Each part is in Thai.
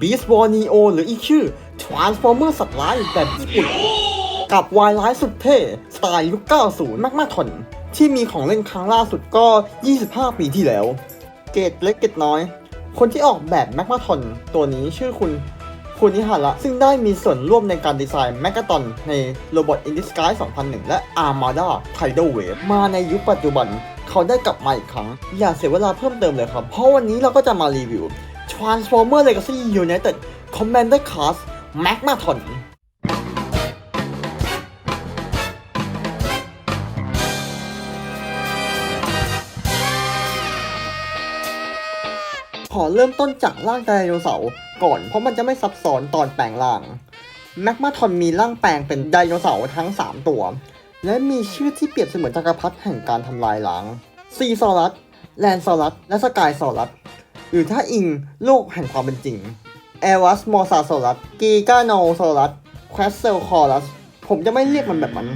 Beast War Neo หรืออีกชื่อ Transformer สัตว์ร้ายแบบญี่ปุ่น กับวายร้ายสุดเท่ สไตล์ยุค 90 มากมากทนที่มีของเล่นครั้งล่าสุดก็ 25 ปีที่แล้ว เกตเล็กเกตน้อย คนที่ออกแบบแมกมาทอนตัวนี้ชื่อคุณคุณนิฮาระ ซึ่งได้มีส่วนร่วมในการดีไซน์แมก a ตอนใน Robot in Disguise 2001 และ Armada Tidal Wave มาในยุคปัจจุบัน เขาได้กลับมาอีกครั้ง อย่าเสียเวลาเพิ่มเติมเลยครับ เพราะวันนี้เราก็จะมารีวิว Transformer Legacy United Commander Class Magmaton ขอเริ่มต้นจากร่างไดโนเสาร์ก่อนเพราะมันจะไม่ซับซ้อนตอนแปลงร่างแมกมาทอนมีร่างแปลงเป็นไดโนเสาร์ทั้ง 3 ตัว และมีชื่อที่เปรียบเสมือนจักรพรรดิแห่งการทำลายล้างซีซอรัสแลนซอรัสและสกายซอรัส หรือถ้าอิงโลกแห่งความเป็นจริงเอวัสมอซาโซรัสกีกาโนโซรัสแควสเซลคอรัสผมจะไม่เรียกมันแบบมัน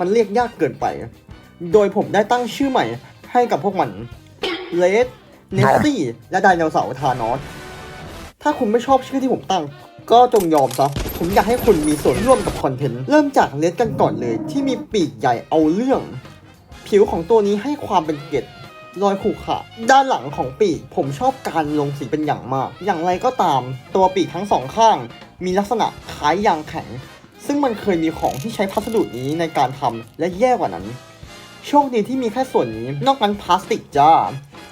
มันเรียกยากเกินไป โดยผมได้ตั้งชื่อใหม่ให้กับพวกมันเลดเนสซี่และไดโนเสาร์ธานอสถ้าคุณไม่ชอบชื่อที่ผมตั้ง ก็จงยอมซะ ผมอยากให้คุณมีส่วนร่วมกับคอนเทนต์ เริ่มจากเลสกันก่อนเลย ที่มีปีกใหญ่เอาเรื่อง ผิวของตัวนี้ให้ความเป็นเกล็ด รอยขรุขระด้านหลังของปีกผมชอบการลงสีเป็นอย่างมาก อย่างไรก็ตาม ตัวปีกทั้งสองข้าง มีลักษณะคล้ายยางแข็ง ซึ่งมันเคยมีของที่ใช้พัสดุนี้ในการทำและแย่กว่านั้น โชคดีที่มีแค่ส่วนนี้ นอกนั้นพลาสติกจ้า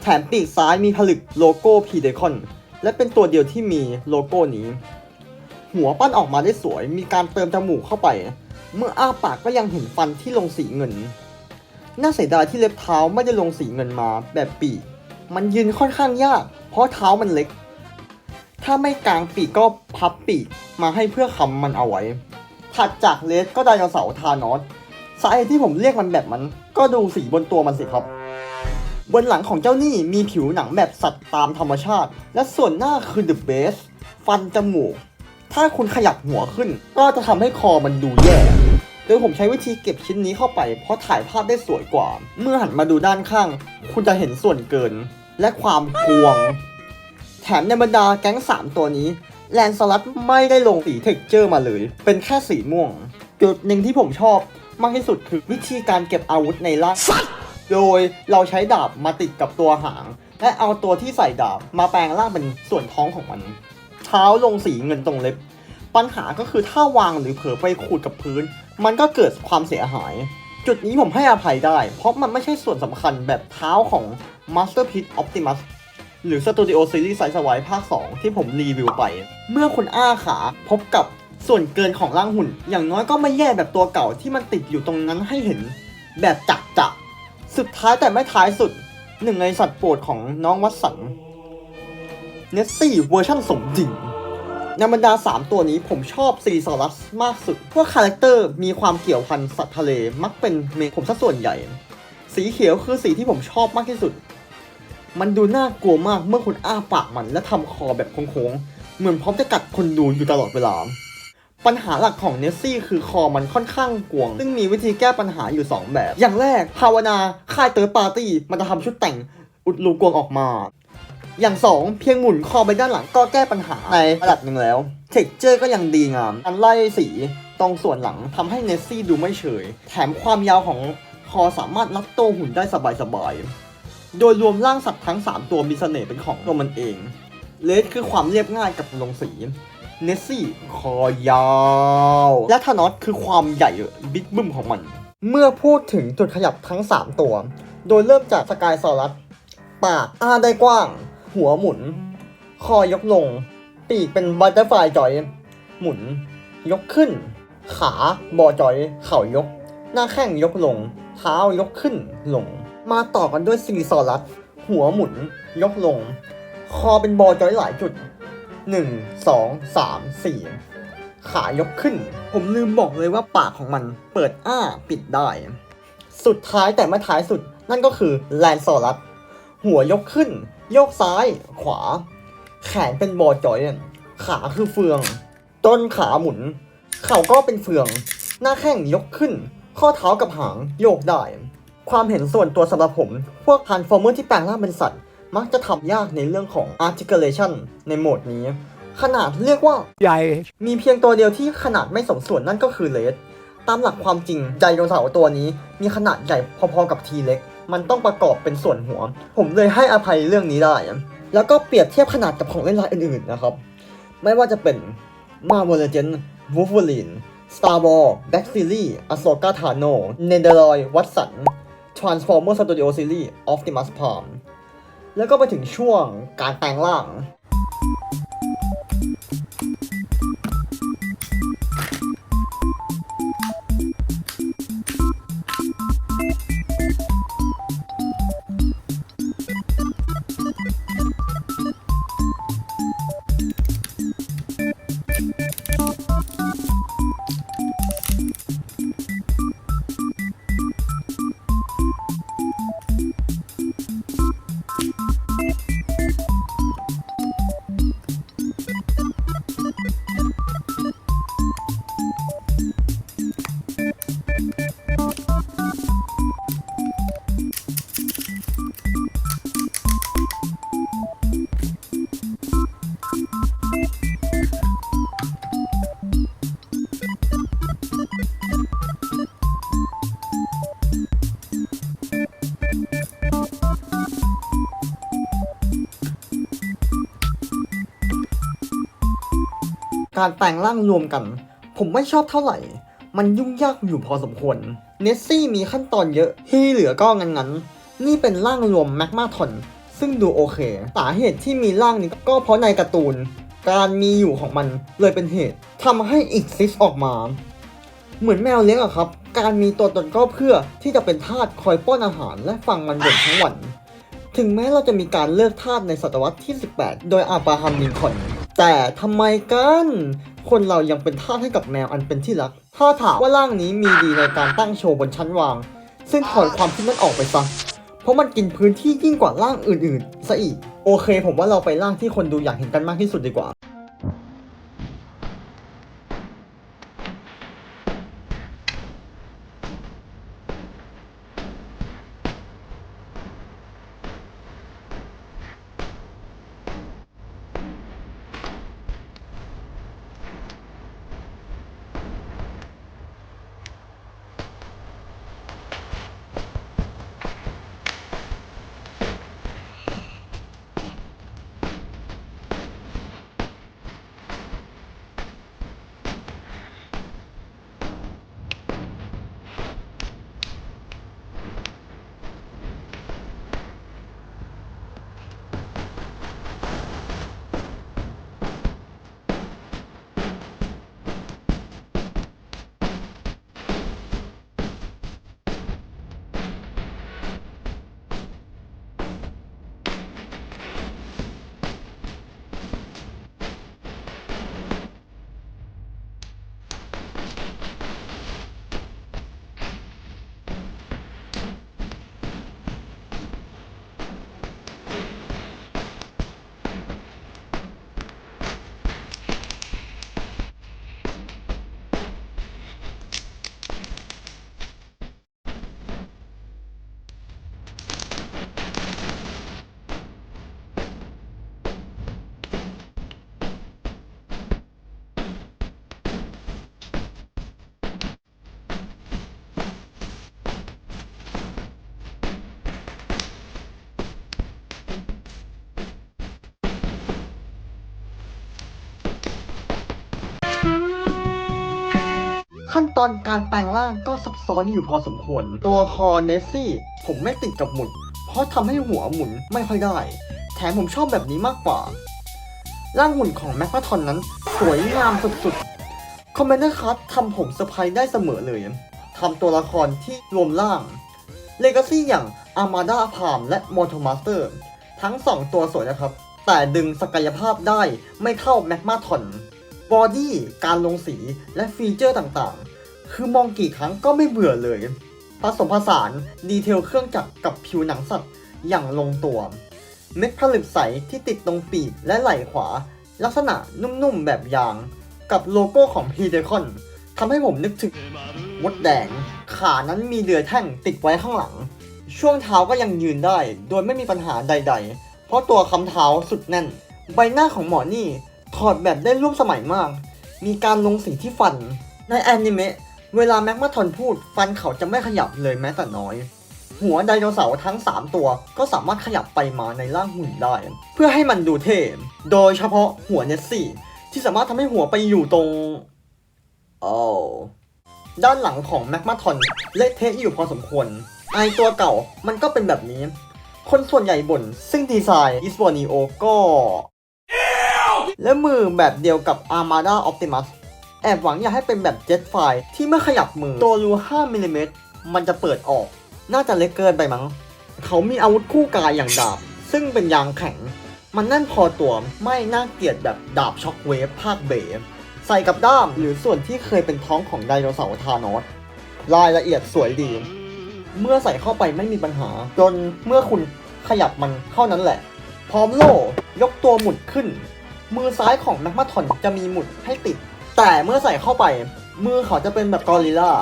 แถมปีกซ้ายมีผลึกโลโก้พีเดคอนและเป็นตัวเดียวที่มีโลโก้นี้ หัวปั้นออกมาได้สวย มีการเติมจมูกเข้าไป เมื่ออ้าปากก็ยังเห็นฟันที่ลงสีเงิน น่าเสียดายที่เล็บเท้าไม่ได้ลงสีเงินมาแบบปีก มันยืนค่อนข้างยาก เพราะเท้ามันเล็ก ถ้าไม่กลางปีกก็พับปีกมาให้เพื่อคำมันเอาไว้ ถัดจากเลสก็ไดโนเสาร์ทานอสสาเหตุที่ผมเรียกมันแบบมัน ก็ดูสีบนตัวมันสิครับ บนหลังของเจ้านี่มีผิวหนังแบบสัตว์ตามธรรมชาติ และส่วนหน้าคือ the base ฟันจมูก ถ้าคุณขยับหัวขึ้น ก็จะทำให้คอมันดูแย่ โดยผมใช้วิธีเก็บชิ้นนี้เข้าไป เพราะถ่ายภาพได้สวยกว่า เมื่อหันมาดูด้านข้าง คุณจะเห็นส่วนเกิน และความกวง แถมในบรรดาแก๊ง 3 ตัวนี้ แลนสลัดไม่ได้ลงสีเท็กเจอร์มาเลย เป็นแค่สีม่วง จุดหนึ่งที่ผมชอบมากที่สุดคือวิธีการเก็บอาวุธในร่างโดยเราใช้ดาบมาติดกับตัวหาง และเอาตัวที่ใส่ดาบมาแปลงร่างเป็นส่วนท้องของมัน เท้าลงสีเงินตรงเล็บ ปัญหาก็คือถ้าวางหรือเผลอไปขูดกับพื้น มันก็เกิดความเสียหาย จุดนี้ผมให้อภัยได้ เพราะมันไม่ใช่ส่วนสำคัญแบบเท้าของ Masterpiece Optimus หรือ Studio Series ไซส์สวายภาค 2 ที่ผมรีวิวไป เมื่อคุณอ้าขาพบกับส่วนเกินของร่างหุ่น อย่างน้อยก็ไม่แย่แบบตัวเก่าที่มันติดอยู่ตรงนั้นให้เห็นแบบจักจะสุดท้ายแต่ไม่ท้ายสุดหนึ่งในสัตว์โปรดของน้องวัตสันเนสซี่เวอร์ชั่นสมจริง ในบรรดา 3 ตัวนี้ผมชอบซีซอรัสมากสุดพวกคาแรคเตอร์มีความเกี่ยวพันสัตว์ทะเลมักเป็นเมผมซะส่วนใหญ่ สีเขียวคือสีที่ผมชอบมากที่สุด มันดูน่ากลัวมากเมื่อคุณอ้าปากมันและทำคอแบบโค้งๆ เหมือนพร้อมจะกัดคนดูอยู่ตลอดเวลา ปัญหาหลักของเนสซี่คือคอมันค่อนข้างกวง ซึ่งมีวิธีแก้ปัญหาอยู่ 2 แบบ อย่างแรกภาวนาค่ายเติร์ปาร์ตี้มันจะทำชุดแต่งอุดรูกวงออกมา อย่าง 2 เพียงหมุนคอไปด้านหลังก็แก้ปัญหาในระดับหนึ่งแล้ว เท็กเจอร์ก็ยังดีงามอันไล่สีตรงส่วนหลังทำให้เนสซี่ดูไม่เฉย แถมความยาวของคอสามารถรัดโตหุ่นได้สบายๆ โดยรวมร่างสัตว์ทั้ง 3 ตัวมีเสน่ห์เป็นของตัวมันเอง เลสคือความเรียบง่ายกับลงสี เนสซี่คอยาว และธานอสคือความใหญ่บิ๊กบึ้มของมัน เมื่อพูดถึงจุดขยับทั้ง 3 ตัว โดยเริ่มจากสกายซอรัสปากอ้าได้กว้าง หัวหมุน คอยกลง ปีกเป็นบัตเตอร์ฟลายจอย หมุน ยกขึ้น ขาบอจอย เข่ายก หน้าแข้งยกลง เท้ายกขึ้นลง มาต่อกันด้วยซีซอรัส หัวหมุน ยกลง คอเป็นบอจอยหลายจุด 1 2 3 4 ขายกขึ้น ผมลืมบอกเลยว่าปากของมันเปิดอ้าปิดได้ สุดท้ายแต่ไม่ท้ายสุดนั่นก็คือแลนซอรัสหัวยกขึ้น โยกซ้ายขวา แขนเป็นบอจอยขาคือเฟือง ต้นขาหมุน เข่าก็เป็นเฟือง หน้าแข้งยกขึ้น ข้อเท้ากับหางโยกได้ ความเห็นส่วนตัวสำหรับผม พวก Transformer ที่แปลงร่างเป็นสัตว์ มักจะทำยากในเรื่องของ articulation ในโหมดนี้ ขนาดเรียกว่าใหญ่มีเพียงตัวเดียวที่ขนาดไม่สมส่วนนั่นก็คือเลสตามหลักความจริงไดโนเสาร์ตัวนี้มีขนาดใหญ่พอๆกับทีเล็ก มันต้องประกอบเป็นส่วนหัว ผมเลยให้อภัยเรื่องนี้ได้ แล้วก็เปรียบเทียบขนาดกับของเล่นรายอื่นๆนะครับ ไม่ว่าจะเป็น Marvel Legends Wolverine Star Wars b a c k s e r i e Ahsoka Tano n e d e r o y Watson Transformer Studio Series Optimus Prime แล้วก็ไปถึงช่วงการแปลงร่าง การแปลงร่างรวมกัน ผมไม่ชอบเท่าไหร่ มันยุ่งยากอยู่พอสมควร เนสซี่มีขั้นตอนเยอะ ที่เหลือก็งั้นๆนี่เป็นร่างรวมแมกมาทอนซึ่งดูโอเค สาเหตุที่มีร่างนี้ก็เพราะในการ์ตูน การมีอยู่ของมันเลยเป็นเหตุทำให้อีกซิสออกมา เหมือนแมวเลี้ยงอะครับ การมีตัวตนก็เพื่อที่จะเป็นทาสคอยป้อนอาหารและฟังมันบ่นทั้งวัน ถึงแม้เราจะมีการเลิกทาสในศตวรรษที่ 18 โดยอาบราฮัมลินคอน แต่ทำไมกันคนเรายังเป็นทาสให้กับแมวอันเป็นที่รัก ถ้าถามว่าร่างนี้มีดีในการตั้งโชว์บนชั้นวาง ซึ่งถอนความคิดนั้นออกไปซะ เพราะมันกินพื้นที่ยิ่งกว่าร่างอื่นๆซะอีก โอเค ผมว่าเราไปร่างที่คนดูอยากเห็นกันมากที่สุดดีกว่า ขั้นตอนการแปลงร่างก็ซับซ้อนอยู่พอสมควร ตัวคอเนสซี่ ผมไม่ติดกับหมุน เพราะทำให้หัวหมุนไม่ค่อยได้ แถมผมชอบแบบนี้มากกว่า ร่างหุ่นของแมคพาทอนนั้น สวยงามสุดๆ คอมเมนเตอร์คัททำผมเซอร์ไพรส์ได้เสมอเลยทำตัวละครที่รวมร่างเลกาซี่อย่างอามาดาพามและมอ t มาสเตอร์ ทั้งสองตัวสวยนะครับ แต่ดึงศักยภาพได้ไม่เท่าแมกมาทอน บอดี้การลงสีและฟีเจอร์ต่างๆ คือมองกี่ครั้งก็ไม่เบื่อเลย ผสมผสานดีเทลเครื่องจักรกับผิวหนังสัตว์อย่างลงตัว เม็ดผลึกใสที่ติดตรงปีกและไหล่ขวา ลักษณะนุ่มๆแบบยาง กับโลโก้ของพีเดคอนทำให้ผมนึกถึงมดแดง ขานั้นมีเรือแท่งติดไว้ข้างหลัง ช่วงเท้าก็ยังยืนได้ โดยไม่มีปัญหาใด ๆ เพราะตัวคำเท้าสุดแน่น ใบหน้าของหมอนี่ ถอดแบบได้รูปสมัยมาก มีการลงสีที่ฟัน ในแอนิเมะเวลาแม็กมาทอนพูด ฟันเขาจะไม่ขยับเลยแม้แต่น้อย หัวไดโนเสาร์ทั้ง 3 ตัวก็สามารถขยับไปมาในร่างหุ่นได้ เพื่อให้มันดูเท่โดยเฉพาะหัวเนสซี่ที่สามารถทำให้หัวไปอยู่ตรงโอ้ด้านหลังของแม็กมาทอนเละเทะอยู่พอสมควร ไอตัวเก่ามันก็เป็นแบบนี้ คนส่วนใหญ่บ่นซึ่งดีไซน์อิสวอนีโอก็ และมือแบบเดียวกับ Armada Optimus แอบหวังอยากให้เป็นแบบเจ็ตไฟที่เมื่อขยับมือตัวรู5มิลลิเมตรมันจะเปิดออก น่าจะเล็กเกินไปมั้ง เขามีอาวุธคู่กายอย่างดาบ ซึ่งเป็นยางแข็ง มันแน่นพอตัวไม่น่าเกลียดแบบดาบช็อคเวฟภาคเบ๋ใส่กับด้ามหรือส่วนที่เคยเป็นท้องของไดโนเสาร์ธานอสรายละเอียดสวยดี เมื่อใส่เข้าไปไม่มีปัญหา จนเมื่อคุณขยับมันเท่านั้นแหละ พร้อมโล่ยกตัวหมุดขึ้น มือซ้ายของแมกมาทอนจะมีหมุดให้ติด แต่เมื่อใส่เข้าไป มือเขาจะเป็นแบบกอริลลา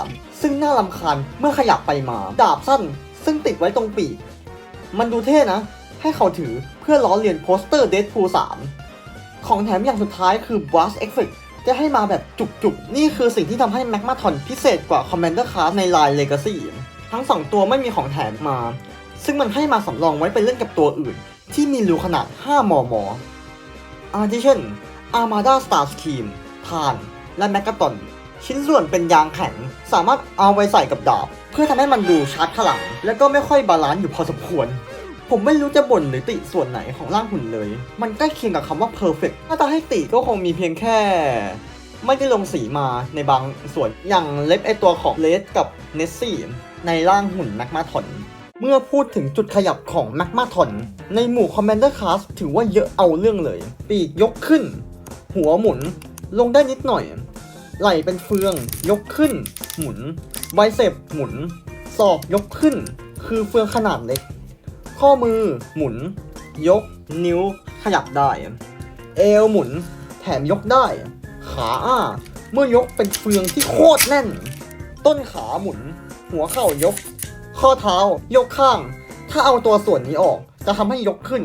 ซึ่งน่ารำคาญเมื่อขยับไปมา ดาบสั้น ซึ่งติดไว้ตรงปีก มันดูเท่นะ ให้เขาถือเพื่อล้อเลียนโปสเตอร์เด p พู3ของแถมอย่างสุดท้ายคือ Blast Effect จะให้มาแบบจุกๆ นี่คือสิ่งที่ทำให้แมกมาทอนพิเศษกว่า Commander Card ใน Line Legacy ทั้ง 2 ตัวไม่มีของแถมมา ซึ่งมันให้มาสำรองไว้ไปเล่นกับตัวอื่น ที่มีรูขนาด 5 มม อาทิเช่น Armada Star Scheme ทาน และแมกกาตอน ชิ้นส่วนเป็นยางแข็ง สามารถเอาไว้ใส่กับดาบ เพื่อทำให้มันดูชาร์จพลัง และก็ไม่ค่อยบาลานซ์อยู่พอสมควร ผมไม่รู้จะบ่นหรือติส่วนไหนของร่างหุ่นเลย มันใกล้เคียงกับคำว่า perfect ถ้าจะให้ติก็คงมีเพียงแค่ ไม่ได้ลงสีมาในบางส่วนอย่างเล็บไอตัวของเลสกับเนสซี่ในร่างหุ่นแมกมาทอน เมื่อพูดถึงจุดขยับของแมกมาทอนในหมู่ Commander Class ถือว่าเยอะเอาเรื่องเลย ปีกยกขึ้น หัวหมุน ลงได้นิดหน่อย ไหล่เป็นเฟือง ยกขึ้น หมุนไบเซปหมุน ศอกยกขึ้น คือเฟืองขนาดเล็ก ข้อมือหมุน ยก นิ้ว ขยับได้ เอวหมุน แถมยกได้ ขาอ้า เมื่อยกเป็นเฟืองที่โคตรแน่น ต้นขาหมุน หัวเข่ายก ข้อเท้า ยกข้าง ถ้าเอาตัวส่วนนี้ออก จะทำให้ยกขึ้น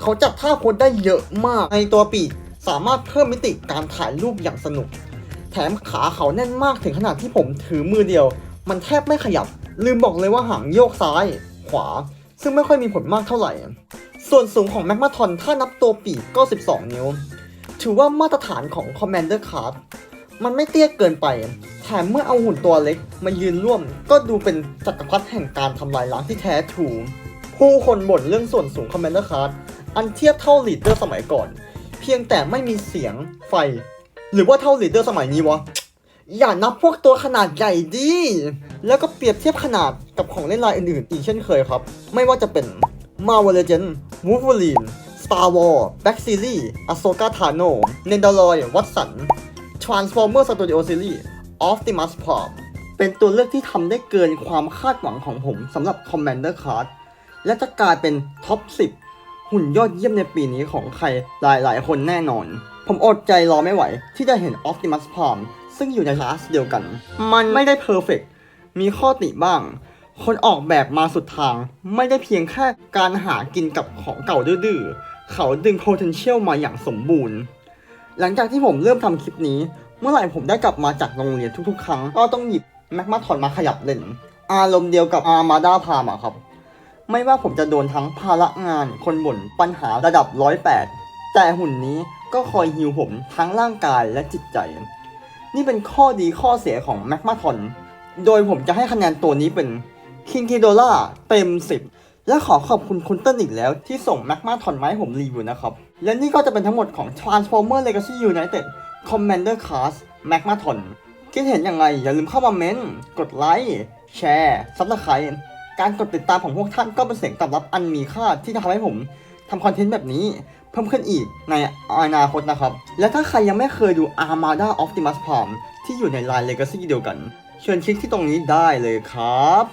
เขาจัดท่าโพสได้เยอะมาก ในตัวปีกสามารถเพิ่มมิติการถ่ายรูปอย่างสนุก แถมขาเขาแน่นมากถึงขนาดที่ผมถือมือเดียว มันแทบไม่ขยับ ลืมบอกเลยว่าหางโยกซ้าย ขวา ซึ่งไม่ค่อยมีผลมากเท่าไหร่ ส่วนสูงของแมกมาทอนถ้านับตัวปีกก็ 12 นิ้ว ถือว่ามาตรฐานของ Commander Card มันไม่เตี้ยเกินไป แถมเมื่อเอาหุ่นตัวเล็กมายืนร่วม ก็ดูเป็นจักรพรรดิแห่งการทำลายล้างที่แท้ทรูผู้คนบ่นเรื่องส่วนสูง Commander Card อันเทียบเท่าลีดเดอร์สมัยก่อน เพียงแต่ไม่มีเสียงไฟ หรือว่าเท่าลีดเดอร์สมัยนี้วะ อย่านับพวกตัวขนาดใหญ่ดิ แล้วก็เปรียบเทียบขนาดกับของเล่นรายอื่นๆ อีกเช่นเคยครับ ไม่ว่าจะเป็น Marvel Legends Wolverine Star Wars Back Series Ahsoka Tano Nendoroid Watson Transformer Studio Series Optimus Prime เป็นตัวเลือกที่ทำได้เกินความคาดหวังของผมสำหรับ Commander Card และจะกลายเป็นท็อป 10 หุ่นยอดเยี่ยมในปีนี้ของใครหลายๆ คนแน่นอน ผมอดใจรอไม่ไหว ที่จะเห็น Optimus Prime ซึ่งอยู่ในคลาสเดียวกัน มันไม่ได้เพอร์เฟกมีข้อติบ้าง คนออกแบบมาสุดทาง ไม่ได้เพียงแค่การหากินกับของเก่าดื้อๆเขาดึง potential มาอย่างสมบูรณ์ หลังจากที่ผมเริ่มทำคลิปนี้ เมื่อไหร่ผมได้กลับมาจากโรงเรียนทุกๆ ครั้ง ก็ต้องหยิบแม็กมาถอนมาขยับเล่น อารมณ์เดียวกับอาร์มาดาพามาครับ ไม่ว่าผมจะโดนทั้งภาระงาน คนบ่น ปัญหาระดับ108แปดแต่หุ่นนี้ก็คอยฮิวผมทั้งร่างกายและจิตใจ นี่เป็นข้อดีข้อเสียของแม็กมาทอน โดยผมจะให้คะแนนตัวนี้เป็นคิงคิโดล่าเต็ม 10 และขอขอบคุณคุณเติ้ลอีกแล้วที่ส่งแม็กมาทอนไม้ผมรีวิวนะครับ และนี่ก็จะเป็นทั้งหมดของ Transformer Legacy United Commander Class แม็กมาทอนคิดเห็นยังไง อย่าลืมเข้ามาเม้นต์กดไลค์แชร์ซับสไครต์การกดติดตามของพวกท่านก็เป็นเสียงตอบรับอันมีค่าที่จะทำให้ผมทำคอนเทนต์แบบนี้เพิ่มขึ้นอีกในอนาคตนะครับ และถ้าใครยังไม่เคยดู Armada Optimus Prime ที่อยู่ใน Line Legacy เดียวกัน เชิญคลิกที่ตรงนี้ได้เลยครับ